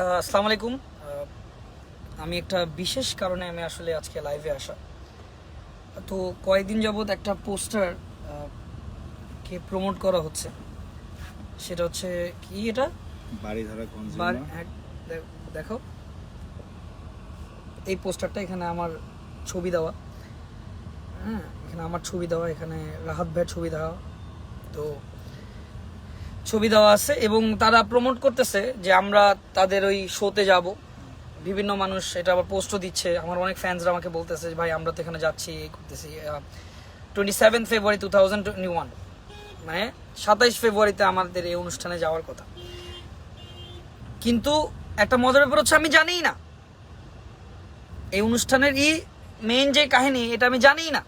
আসসালামু আলাইকুম। আমি একটা বিশেষ কারণে আমি আসলে আজকে লাইভে আসা। তো কয়েকদিন যাবৎ একটা পোস্টার কে প্রমোট করা হচ্ছে। সেটা হচ্ছে কি এটা? বাড়িধারা বার কনজিউমার দেখো। এই পোস্টারটা এখানে আমার ছবি দেওয়া। হ্যাঁ এখানে আমার ছবি দেওয়া এখানে রাহাত ভাইয়ের ছবি দেওয়া। তো ছবি দেওয়া আছে এবং তারা প্রমোট করতেছে যে আমরা তাদের ওই শোতে যাব। বিভিন্ন মানুষ এটা আবার পোস্টও দিচ্ছে। আমার অনেক ফ্যান্সরা আমাকে বলতেছে ভাই আমরা তো এখানে যাচ্ছি এই করতেছি। Twenty seven February two thousand twenty one মানে সাতাইশ ফেব্রুয়ারিতে আমাদের এই অনুষ্ঠানে যাওয়ার কথা। কিন্তু একটা মজার ব্যাপার হচ্ছে আমি জানিই না। এই অনুষ্ঠানের ই মেইন যে কাহিনী এটা আমি জানিই না।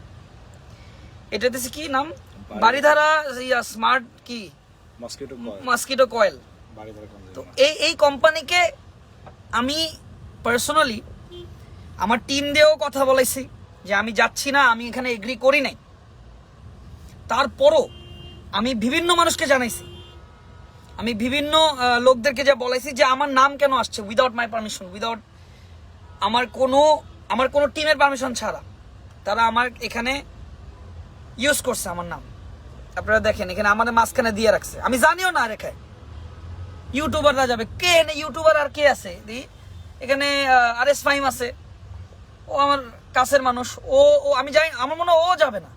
এটা হচ্ছে কি নাম? বাড়িধারা স্মার্ট কি? মসকিটো কয় মসকিটো কয়েল তো এই এই কোম্পানিকে আমি পার্সোনালি আমার টিম দিয়েও কথা বলেছি যে আমি যাচ্ছি না আমি এখানে এগ্রি করি নাই। তারপরও আমি বিভিন্ন মানুষকে জানাইছি। আমি বিভিন্ন লোকদেরকে যা বলেছি যে আমার নাম কেন আসছে উইদাউট মাই পারমিশন উইদাউট আমার কোনো আমার কোনো টিমের পারমিশন ছাড়া। তারা আমার এখানে ইউজ করছে আমার নাম। আপনারা দেখেন এখানে আমাদের মাঝখানে দিয়ে রাখছে। আমি জানিও না রেখায় ইউটিউবাররা যাবে। কে এনে ইউটিউবার আর কে আছে? দি এখানে আর এস ফাইম আছে। ও আমার কাছের মানুষ। ও ও আমি জানি আমার মনে ও যাবে না।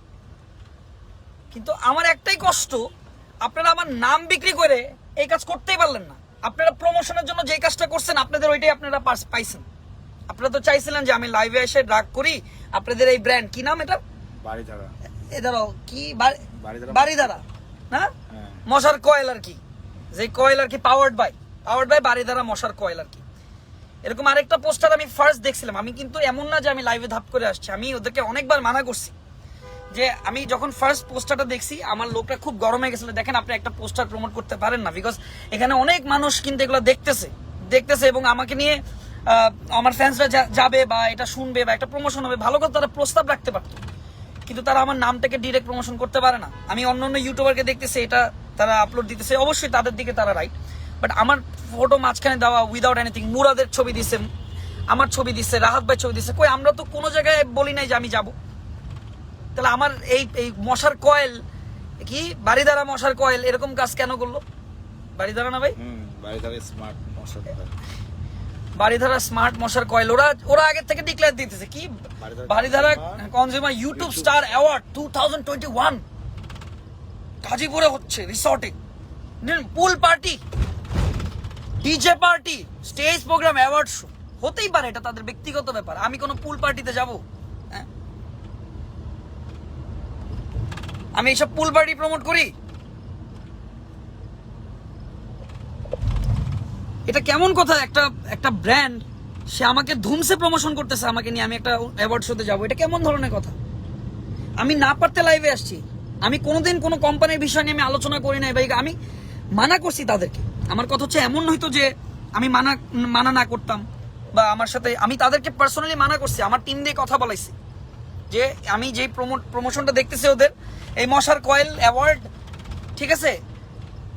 কিন্তু আমার একটাই কষ্ট আপনারা আমার নাম বিক্রি করে এই কাজ করতেই পারলেন না। আপনারা প্রমোশনের জন্য যে কাজটা করছেন আপনাদের ওইটাই আপনারা পাইছেন। আপনারা তো চাইছিলেন যে আমি লাইভে এসে ড্রাগ করি আপনাদের এই ব্র্যান্ড কি নাম এটা বাড়িধারা। এ ধরো কি বাড়ি- না? হ্যাঁ। মশার কয়েল আর কি। যে কয়েল আর কি পাওয়ার্ড বাই পাওয়ার্ড বাই বাড়ি দ্বারা মশার কয়েল আর কি। এরকম আরেকটা পোস্টার আমি ফার্স্ট দেখছিলাম। আমি কিন্তু এমন না যে আমি লাইভে ধাপ করে আসছি। আমি ওদেরকে অনেকবার মানা করছি যে আমি যখন ফার্স্ট পোস্টারটা দেখছি আমার লোকটা খুব গরম হয়ে গেছিল। দেখেন আপনি একটা পোস্টার প্রমোট করতে পারেন না বিকজ এখানে অনেক মানুষ কিন্তু এগুলো দেখতেছে। দেখতেছে এবং আমাকে নিয়ে আমার ফ্যান্সরা যাবে বা এটা শুনবে বা একটা প্রমোশন হবে ভালো করে তারা প্রস্তাব রাখতে পারতো। কিন্তু তারা আমার নামটাকে ডিরেক্ট প্রমোশন করতে পারে না। আমি অন্য অন্য ইউটিউবারকে দেখতেছি, এটা তারা আপলোড দিতেছে, অবশ্যই তাদের দিকে তারা রাইট বাট আমার ফটো মাঝখানে দেওয়া উইদাউট এনিথিং মুরাদের ছবি দিছে, আমার ছবি দিচ্ছে রাহাত ভাই ছবি দিচ্ছে কই, আমরা তো কোনো জায়গায় বলি নাই যে আমি যাব। তাহলে আমার এই এই মশার কয়েল, কি? বাড়িদারা মশার কয়েল, এরকম কাজ কেন করল? বাড়িদারা না ভাই? স্মার্ট বাড়িধারা স্মার্ট মশার কয়েল। ওরা ওরা আগের থেকে ডিক্লেয়ার দিতেছে। কি? Baridhara consumer YouTube star award two thousand twenty one গাজীপুরে হচ্ছে রিসর্টে pool party DJ party stage programme award show হতেই পারে এটা তাদের ব্যক্তিগত ব্যাপার। আমি কোনো পুল পার্টিতে যাব? আমি এইসব পুল পার্টি প্রমোট করি? এটা কেমন কথা? একটা একটা ব্র্যান্ড সে আমাকে ধুমসে প্রমোশন করতেছে আমাকে নিয়ে, আমি একটা অ্যাওয়ার্ড শোতে যাব। এটা কেমন ধরনের কথা? আমি না পারতে লাইভে আসছি। আমি কোনোদিন কোনো কোম্পানির বিষয় নিয়ে আমি আলোচনা করি নাই, ভাই। আমি মানা করছি তাদেরকে। আমার কথা হচ্ছে এমন হয়তো যে আমি মানা মানা না করতাম বা আমার সাথে, আমি তাদেরকে পার্সোনালি মানা করছি। আমার টিম দিয়ে কথা বলাইছি। যে আমি যে প্রমোট প্রমোশনটা দেখতেছি ওদের, এই মশার কয়েল অ্যাওয়ার্ড ঠিক আছে?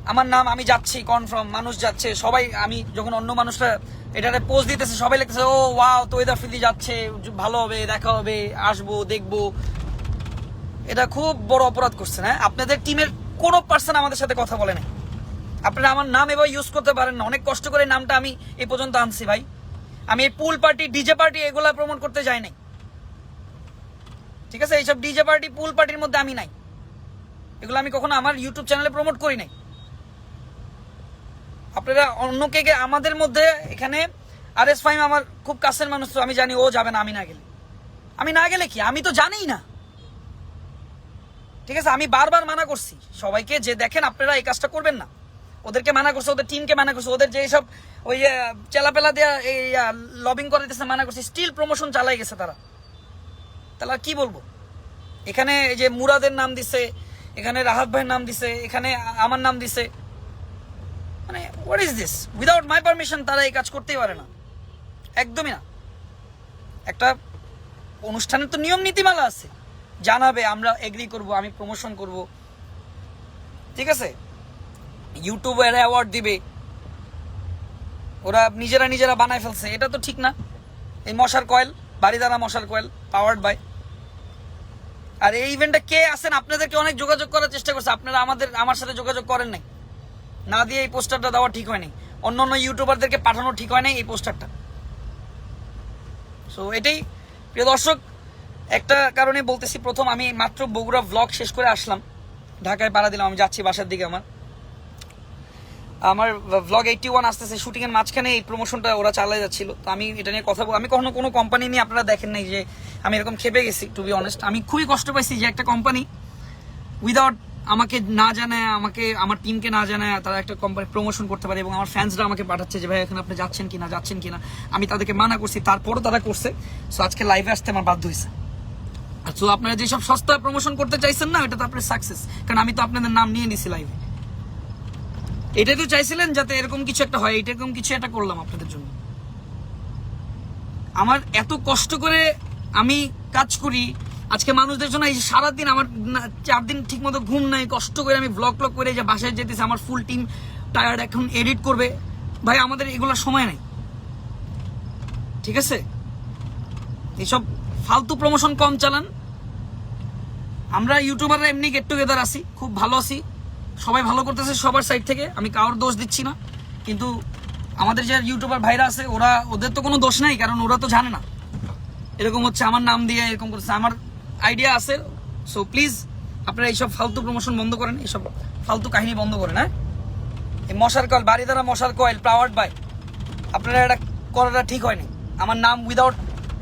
আমার নাম, আমি যাচ্ছি কনফার্ম মানুষ যাচ্ছে, সবাই, আমি যখন অন্য মানুষরা এটাতে পোস্ট দিতেছে, সবাই লিখতেছে, ও ওয়াও তো এদা ফিলি যাচ্ছে, ভালো হবে, দেখা হবে, আসব, দেখব। এটা খুব বড় অপরাধ করছেন হ্যাঁ? আপনাদের টিমের কোনো পার্সন আমাদের সাথে কথা বলে নাই। আপনারা আমার নাম এবার ইউজ করতে পারেন না। অনেক কষ্ট করে নামটা আমি এই পর্যন্ত আনছি, ভাই। আমি এই পুল পার্টি ডিজে পার্টি এগুলা প্রমোট করতে যাই নাই। ঠিক আছে? এইসব ডিজে পার্টি পুল পার্টির মধ্যে আমি নাই। এগুলো আমি কখনো আমার ইউটিউব চ্যানেলে প্রমোট করি নাই। আপনারা অন্য কে কে আমাদের মধ্যে এখানে আর এস ফাইম আমার খুব কাছের মানুষ, তো আমি জানি ও যাবে না, আমি না গেলে। আমি না গেলে কি? আমি তো জানিই না। ঠিক আছে, আমি বারবার মানা করছি। সবাইকে যে দেখেন, আপনারা এই কাজটা করবেন না। ওদেরকে মানা করছে, ওদের টিমকে মানা করছে, ওদের যে সব ওই চেলাপেলা দেওয়া এই লবিং করে দিতেছে মানা করছে স্টিল প্রমোশন চালাই গেছে তারা। তাহলে কি বলব? এখানে এই যে মুরাদের নাম দিছে, এখানে রাহাত ভাইয়ের নাম দিছে, এখানে আমার নাম দিছে। মানে what is this without my permission তারা এই কাজ করতেই পারে না। একদমই না। একটা অনুষ্ঠানের তো নিয়ম নীতিমালা আছে। জানাবে, আমরা এগ্রি করব, আমি প্রমোশন করব। ঠিক আছে? ইউটিউবের অ্যাওয়ার্ড দিবে। ওরা নিজেরা নিজেরা বানায় ফেলছে। এটা তো ঠিক না। এই মশার কয়েল বাড়ি দ্বারা মশার কয়েল পাওয়ার্ড বাই আর এই ইভেন্টে কে আছেন? আপনাদেরকে অনেক যোগাযোগ করার চেষ্টা করছে। আপনারা আমাদের, আমার সাথে যোগাযোগ করেন নাই। না দিয়ে এই পোস্টারটা দেওয়া ঠিক হয়নি। অন্য অন্য ইউটিউবারদেরকে পাঠানো ঠিক হয় এই পোস্টারটা। সো এটাই। প্রিয় দর্শক, একটা কারণে বলতেছি প্রথম, আমি মাত্র বগুড়া ব্লগ শেষ করে আসলাম। ঢাকায় পাড়া দিলাম, আমি যাচ্ছি বাসার দিকে আমার। আমার ব্লগ এইটি ওয়ান আসতেছে শুটিং এর মাঝখানে এই প্রমোশনটা ওরা চালিয়ে যাচ্ছিল। তো আমি এটা নিয়ে কথা আমি কখনো কোনো কোম্পানি নিয়ে আপনারা দেখেন নাই যে আমি এরকম খেপে গেছি টু বি অনেস্ট আমি খুবই কষ্ট পাইছি যে একটা কোম্পানি উইদাউট আমাকে না জানায়, আমাকে, আমার টিমকে না জানায়, তারা একটা কোম্পানি প্রমোশন করতে পারে এবং আমার ফ্যান্সরা আমাকে পাঠাচ্ছে যে, ভাই, এখানে আপনি যাচ্ছেন কিনা যাচ্ছেন কিনা? আমি তাদেরকে মানা করছি, তারপরও তারা করছে। সো আজকে লাইভে আসতে আমার বাধ্য হয়েছে। আর তো আপনারা যেসব সস্তা প্রমোশন করতে চাইছেন না, এটা তো আপনার সাকসেস কারণ আমি তো আপনাদের নাম নিয়ে নিছি লাইভে এটাই তো চাইছিলেন যাতে এরকম কিছু একটা হয় এরকম কিছু একটা করলাম আপনাদের জন্য। আমার এত কষ্ট করে আমি কাজ করি আজকে মানুষদের জন্য এই সারাদিন আমার চার দিন ঠিক মতো ঘুম নাই, কষ্ট করে আমি ব্লগ ব্লগ করে যে বাসায় যেতেছি, আমার ফুল টিম টায়ার্ড এখন এডিট করবে। ভাই, আমাদের এগুলো সময় নাই। ঠিক আছে? এইসব ফালতু প্রমোশন কম চালান। আমরা ইউটিউবাররা এমনি গেট টুগেদার আছি, খুব ভালো আছি। সবাই ভালো করতেছে সবার সাইড থেকে, আমি কারোর দোষ দিচ্ছি না। কিন্তু আমাদের যে ইউটিউবার ভাইরা আছে, ওরা, ওদের তো কোনো দোষ নাই, কারণ ওরা তো জানে না। এরকম হচ্ছে, আমার নাম দিয়ে এরকম করছে আমার আইডিয়া আছে। সো প্লিজ আপনারা এইসব ফালতু প্রমোশন বন্ধ করেন, এইসব ফালতু কাহিনী বন্ধ করেন হ্যাঁ? এই মশার কয়েল বাড়ি দ্বারা মশার কয়েল পাওয়ার্ড বাই আপনারা এটা করাটা ঠিক হয়নি। আমার নাম উইদাউট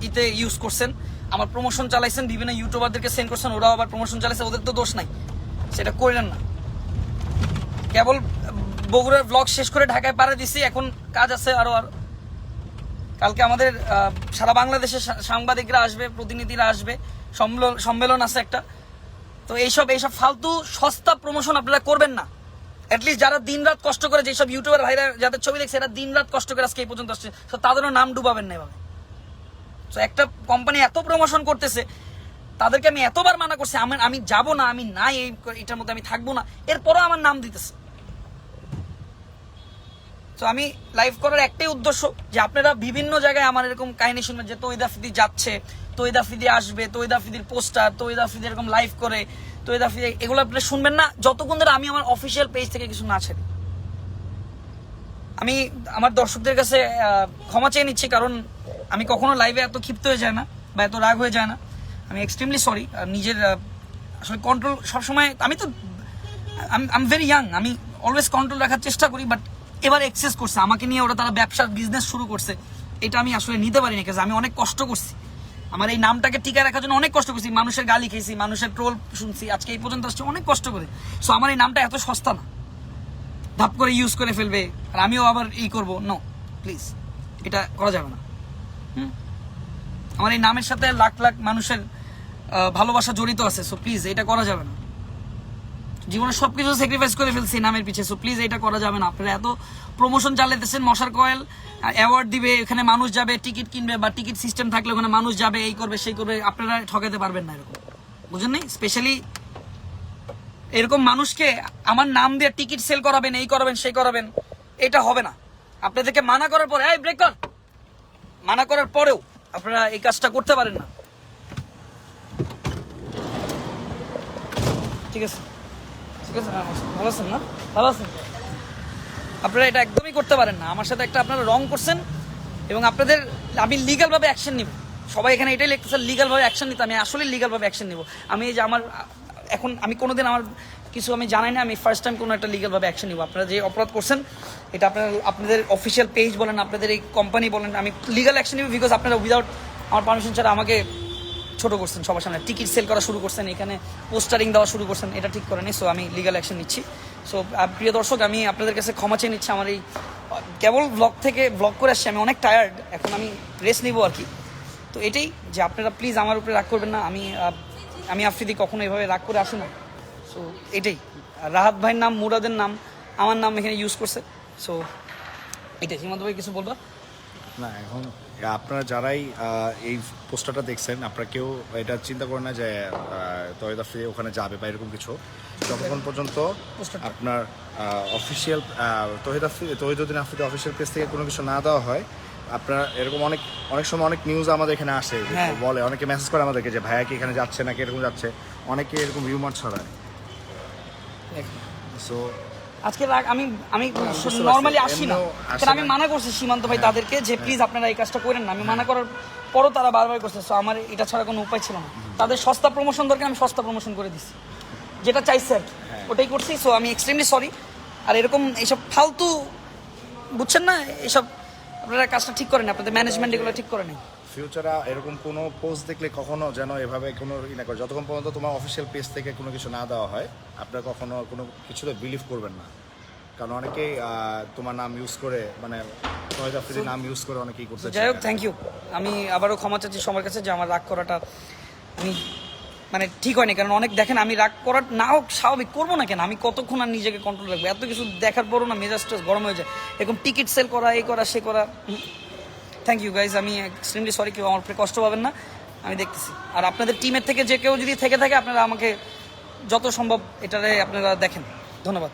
ইতে ইউজ করছেন, আমার প্রমোশন চালাইছেন, বিভিন্ন ইউটিউবারদেরকে সেন্ড করছেন, ওরাও আবার প্রমোশন চালাইছে, ওদের তো দোষ নাই। সেটা করলেন না। কেবল বগুড়ার ব্লগ শেষ করে ঢাকায় পাড়া দিছি, এখন কাজ আছে আরও আর। কালকে আমাদের সারা বাংলাদেশের সাংবাদিকরা আসবে, প্রতিনিধিরা আসবে। সম্মেলন আছে একটা। তো এইসব এইসব ফালতু সস্তা প্রমোশন আপনারা করবেন না। অ্যাটলিস্ট যারা দিনরাত কষ্ট করে যেসব ইউটিউবার ভাইরা যাদের ছবি দেখছে, এরা দিন রাত কষ্ট করে আজকে এই পর্যন্ত আসছে। তো তাদেরও নাম ডুবাবেন না এভাবে। তো একটা কোম্পানি এত প্রমোশন করতেছে, তাদেরকে আমি এতবার মানা করছি, আমি আমি যাব না, আমি নাই এই, এটার মধ্যে আমি থাকব না। এরপরও আমার নাম দিতেছে। তো আমি লাইভ করার একটাই উদ্দেশ্য যে আপনারা বিভিন্ন জায়গায় আমার এরকম কাহিনী শুনবেন যে তৈদা ফিদি যাচ্ছে তৈদা ফিদি আসবে তৈদা ফিদির পোস্টার তৈদা ফিদি এরকম লাইভ করে তৈদা ফিদি এগুলো আপনারা শুনবেন না। যতক্ষণ ধরে আমি আমার অফিসিয়াল পেজ থেকে কিছু না ছেড়ে। আমি আমার দর্শকদের কাছে ক্ষমা চেয়ে নিচ্ছি, কারণ আমি কখনো লাইভে এত ক্ষিপ্ত হয়ে যায় না বা এত রাগ হয়ে যায় না। আমি এক্সট্রিমলি সরি নিজের আসলে কন্ট্রোল সবসময়, আমি তো আই এম ভেরি ইয়াং আমি অলওয়েজ কন্ট্রোল রাখার চেষ্টা করি বাট এবার এক্সেস করছে। আমাকে নিয়ে ওরা তারা ব্যবসার বিজনেস শুরু করছে। এটা আমি আসলে নিতে পারিনি কাজ আমি অনেক কষ্ট করছি। আমার এই নামটাকে টিকা রাখার জন্য অনেক কষ্ট করছি। মানুষের গালি খেয়েছি, মানুষের ট্রোল শুনছি। আজকে এই পর্যন্ত আসছে, অনেক কষ্ট করে। সো আমার এই নামটা এত সস্তা না। ধাপ করে ইউজ করে ফেলবে, আর আমিও আবার ই করব। নো প্লিজ এটা করা যাবে না। হুম? আমার এই নামের সাথে লাখ লাখ মানুষের ভালোবাসা জড়িত আছে। সো প্লিজ এটা করা যাবে না। জীবনে সবকিছু স্যাক্রিফাইস করে ফেলছি নামের পিছে। সো প্লিজ এটা করা যাবে না। আপনারা এত প্রমোশন চালাইতেছেন, মশার কয়েল অ্যাওয়ার্ড দিবে, এখানে মানুষ যাবে টিকিট কিনবে বা টিকিট সিস্টেম থাকলে ওখানে মানুষ যাবে, এই করবে, সেই করবে, আপনারা ঠকাতে পারবেন না এরকম। বুঝেন নাই? স্পেশালি এরকম মানুষকে আমার নাম দিয়ে টিকিট সেল করাবেন, এই করাবেন, সেই করাবেন, এটা হবে না। আপনাদেরকে মানা করার পরে, এই ব্রেক কর! মানা করার পরেও আপনারা এই কাজটা করতে পারেন না। ঠিক আছে? হ্যাঁ, আছেন না? ভালো আছেন আপনারা এটা একদমই করতে পারেন না। আমার সাথে একটা আপনারা রং করছেন এবং আপনাদের আমি লিগাল ভাবে অ্যাকশন নিব। সবাই এখানে এটাই লিখতেছে লিগাল ভাবে অ্যাকশন নিতে। আমি আসলে লিগাল ভাবে অ্যাকশন নিব। আমি এই যে আমার এখন আমি কোনোদিন আমার কিছু আমি জানাই না আমি ফার্স্ট টাইম কোনো একটা লিগালভাবে অ্যাকশন নিব। আপনারা যে অপরাধ করছেন এটা আপনার আপনাদের অফিসিয়াল পেজ বলেন আপনাদের এই কোম্পানি বলেন আমি লিগাল অ্যাকশন নিব বিকজ আপনারা উইদাউট আমার পারমিশন ছাড়া আমাকে ছোট করছেন, সবার সামনে টিকিট সেল করা শুরু করছেন, এখানে পোস্টারিং দেওয়া শুরু করছেন, এটা ঠিক করেনি সো আমি লিগাল অ্যাকশন নিচ্ছি। সো প্রিয় দর্শক, আমি আপনাদের কাছে ক্ষমা চেয়ে নিচ্ছি, আমার এই, কেবল ব্লগ থেকে ব্লগ করে আসছি, আমি অনেক টায়ার্ড এখন আমি রেস্ট নিব আর কি। তো এটাই যে আপনারা প্লিজ আমার উপরে রাগ করবেন না, আমি আমি আফ্রিদি কখনো এভাবে রাগ করে আসি না। সো এটাই। রাহাত ভাইয়ের নাম, মুরাদের নাম, আমার নাম এখানে ইউজ করছে। সো এটাই। হিমন্ত ভাই, কিছু বলবা? না, এখন আপনারা যারাই এই পোস্টারটা দেখছেন আপনারা কেউ এটা চিন্তা করেন না যে তহিদ আফ্রিদি ওখানে যাবে বা এরকম কিছু। যতক্ষণ পর্যন্ত আপনার official Tohid Afridi Tohiduddin Afridi official page থেকে কোনো কিছু না দেওয়া হয় আপনার এরকম অনেক অনেক সময় অনেক নিউজ আমাদের এখানে আসে হ্যাঁ। বলে অনেকে মেসেজ করে আমাদেরকে যে ভাইয়া কি এখানে যাচ্ছে নাকি? এরকম যাচ্ছে। অনেকে এরকম রিউমার ছড়ায়। সো আজকে আমি আমি নর্মালি আসি না। কারণ আমি মানা করছি সীমান্ত ভাই তাদেরকে যে প্লিজ আপনারা এই কাজটা করেন না। আমি মানা করার পরও তারা বারবার করছে সো আমার এটা ছাড়া কোনো উপায় ছিল না। তাদের সস্তা প্রমোশন দরকার আমি সস্তা প্রমোশন করে দিছি। যেটা চাইছে আর হ্যাঁ। ওটাই করছি সো আমি এক্সট্রিমলি সরি আর এরকম এইসব ফালতু বুঝছেন না? এসব আপনারা কাজটা ঠিক করেন আপনাদের ম্যানেজমেন্ট এগুলো ঠিক করে নেই। ফিউচারে এরকম কোনো পোস্ট দেখলে কখনো যেন এভাবে কোনো ই না করে? যতক্ষণ পর্যন্ত তোমার অফিসিয়াল পেজ থেকে কোনো কিছু না দেওয়া হয় আপনারা কখনো কোনো কিছুতে বিলিভ করবেন না। কারণ অনেকেই তোমার নাম ইউজ করে মানে আফ্রিদির নাম ইউজ করে অনেকেই করতে যাই হোক থ্যাংক ইউ আমি আবারও ক্ষমা চাচ্ছি সবার কাছে যে আমার রাগ করাটা আমি মানে ঠিক হয়নি। কারণ অনেক দেখেন আমি রাগ করার না হোক স্বাভাবিক করব না কেন? আমি কতক্ষণ আর নিজেকে কন্ট্রোল রাখব? এত কিছু দেখার পরও না মেজাজ গরম হয়ে যায়। এরকম টিকিট সেল করা এই করা সে করা থ্যাংক ইউ গাইজ আমি এক্সট্রিমলি সরি কেউ আমার কষ্ট পাবেন না। আমি দেখতেছি। আর আপনাদের টিমের থেকে যে কেউ যদি থেকে থাকে, আপনারা আমাকে যত সম্ভব এটারে আপনারা দেখেন। ধন্যবাদ।